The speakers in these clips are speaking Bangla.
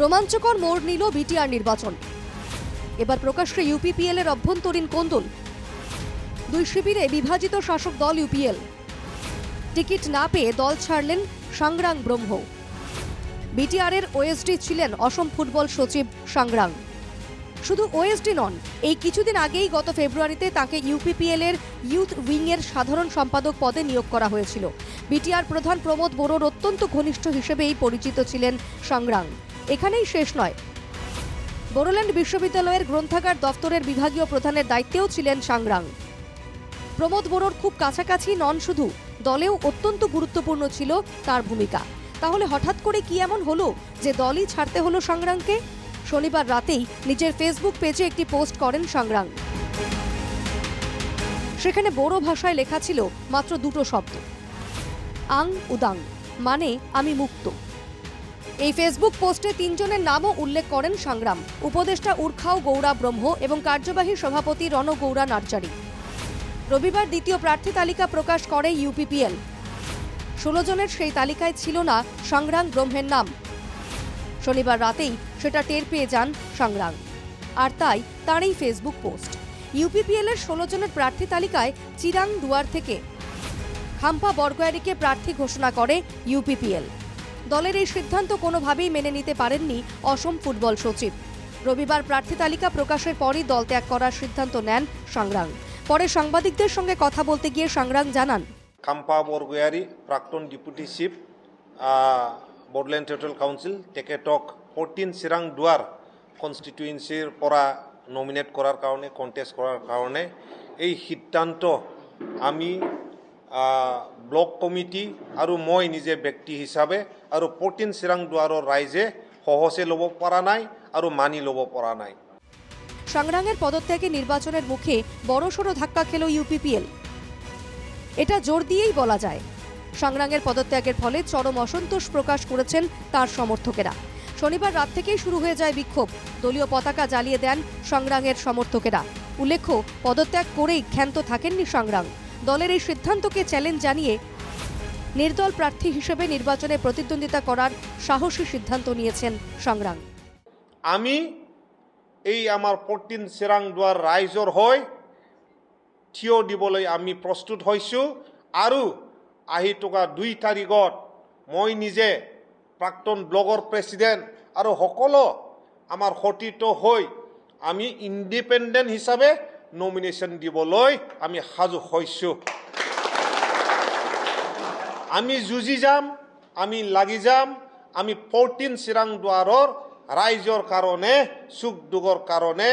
রোমাঞ্চকর মোড় নিল বিটিআর নির্বাচন। এবার প্রকাশ্যে ইউপিপিএল এর অভ্যন্তরীণ কোন্দল। দুই শিবিরে বিভাজিত শাসক দল ইউপিএল। টিকিট না পেয়ে দল ছাড়লেন সাংগ্রাং ব্রহ্ম। বিটিআর এর ওএসডি ছিলেন অসম ফুটবল সচিব সাংগ্রাং। শুধু ওএসডি নন, এই কিছুদিন আগেই গত ফেব্রুয়ারিতে তাকে ইউপিপিএল এর ইউথ উইং এর সাধারণ সম্পাদক পদে নিয়োগ করা হয়েছিল। বিটিআর প্রধান প্রমোদ বোরোর অত্যন্ত ঘনিষ্ঠ হিসেবেই পরিচিত ছিলেন সংগ্রাম এখানেই শেষ নয়। বোরোল্যান্ড বিশ্ববিদ্যালয়ের গ্রন্থাগার দফতরের বিভাগীয় প্রধানের দায়িত্বেও ছিলেন সাংরাং প্রমোদ বোরোর খুব কাছাকাছি নন শুধু, দলেও অত্যন্ত গুরুত্বপূর্ণ ছিল তার ভূমিকা। তাহলে হঠাৎ করে কি এমন হলো যে দলই ছাড়তে হলো সংগ্রামকে শনিবার রাতেই নিজের ফেসবুক পেজে একটি পোস্ট করেন সংগ্রাম সেখানে বড় ভাষায় লেখা ছিল, মাত্র দুটো শব্দ। আং উদাং মানে আমি মুক্ত। এই ফেসবুক পোস্টে তিনজনের নামও উল্লেখ করেন সংগ্রাম। উপদেষ্টা উর্খাও গৌরা ব্রহ্ম এবং কার্যবাহী সভাপতি রণগৌরা নার্জারি। রবিবার দ্বিতীয় প্রার্থী তালিকা প্রকাশ করে ইউপিপিএল। ষোলো জনের সেই তালিকায় ছিল না সংগ্রাম ব্রহ্মের নাম। শনিবার রাতেই সেটা টের পেয়ে যান সংগ্রাম। আর তাই তারই ফেসবুক পোস্ট। ইউপিপিএল এর ষোলো জনের প্রার্থী তালিকায় চিরাং দুয়ার থেকে খাম্পা বরগোয়ারিকে প্রার্থী ঘোষণা করে ইউপিপিএল। দলের এই সিদ্ধান্ত কোনোভাবেই মেনে নিতে পারেননি অসম ফুটবল সচিব। রবিবার প্রার্থী তালিকা প্রকাশের পরই দল ত্যাগ করার সিদ্ধান্ত নেন সংগ্রাম পরে সাংবাদিকদের সঙ্গে কথা বলতে গিয়ে সংগ্রাম জানান কাম্পা বরগোয়ারি প্রাক্তন deputy chief Bodoland territorial council তেখেতক ফৰ্টিন চিৰাং দুৱাৰ কনষ্টিটুৱেঞ্চিৰ পৰা নমিনেট কৰাৰ কাৰণে কণ্টেষ্ট কৰাৰ কাৰণে এই সিদ্ধান্ত আমি ব্লক কমিটি আৰু মই নিজে ব্যক্তি হিচাপে আৰু ফৰ্টিন চিৰাং দুৱাৰৰ ৰাইজে সহজে ল'ব পৰা নাই আৰু মানি ল'ব পৰা নাই। সংগ্রামের পদত্যাগে নির্বাচনের মুখে বড়সড় ধাক্কা খেল ইউপিপিএল এটা জোর দিয়েই বলা যায়। সংগ্রামের পদত্যাগের ফলে চরম অসন্তোষ প্রকাশ করেছেন তার সমর্থকেরা। শনিবার রাত থেকেই শুরু হয়ে যায় বিক্ষোভ। দলীয় পতাকা জ্বালিয়ে দেন সংগ্রামের সমর্থকেরা। উল্লেখ্য, পদত্যাগ করেই ক্ষান্ত থাকেননি সংগ্রাম দলের এই সিদ্ধান্তকে চ্যালেঞ্জ জানিয়ে নির্দল প্রার্থী হিসেবে নির্বাচনে প্রতিদ্বন্দ্বিতা করার সাহসী সিদ্ধান্ত নিয়েছেন সংগ্রাম। আমি এই আমাৰ ফৰ্টিন চিৰাং দুৱাৰ ৰাইজৰ হৈ থিয় দিবলৈ আমি প্ৰস্তুত হৈছোঁ আৰু আহি থকা দুই তাৰিখত মই নিজে প্ৰাক্তন ব্লগৰ প্ৰেছিডেণ্ট আৰু সকলো আমাৰ সতীৰ্থ হৈ আমি ইণ্ডিপেণ্ডেণ্ট হিচাপে নমিনেশ্যন দিবলৈ আমি সাজু হৈছোঁ। আমি যুঁজি যাম, আমি লাগি যাম, আমি ফৰ্টিন চিৰাং দুৱাৰৰ ৰাইজৰ কাৰণে সুখ দুখৰ কাৰণে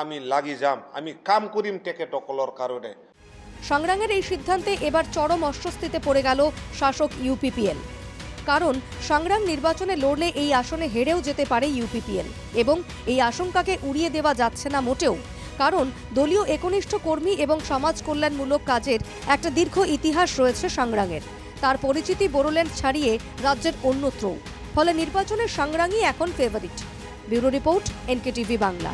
আমি লাগি যাম। আমি কাম কৰিম তেখেতসকলৰ কাৰণে। সংগ্রামের এই সিদ্ধান্তে এবার চরম অস্বস্তিতে পড়ে গেল শাসক ইউপিপিএল। কারণ সংগ্রাম নির্বাচনে লড়লে এই আসনে হেরেও যেতে পারে ইউপিপিএল এবং এই আশঙ্কাকে উড়িয়ে দেওয়া যাচ্ছে না মোটেও। কারণ দলীয় একনিষ্ঠ কর্মী এবং সমাজ কল্যাণমূলক কাজের একটা দীর্ঘ ইতিহাস রয়েছে সাংরাঙের তার পরিচিতি বোরোল্যান্ড ছাড়িয়ে রাজ্যের অন্যত্রও। ফলে নির্বাচনে সাংরাঙই এখন favourite bureau report NKTV Bangla.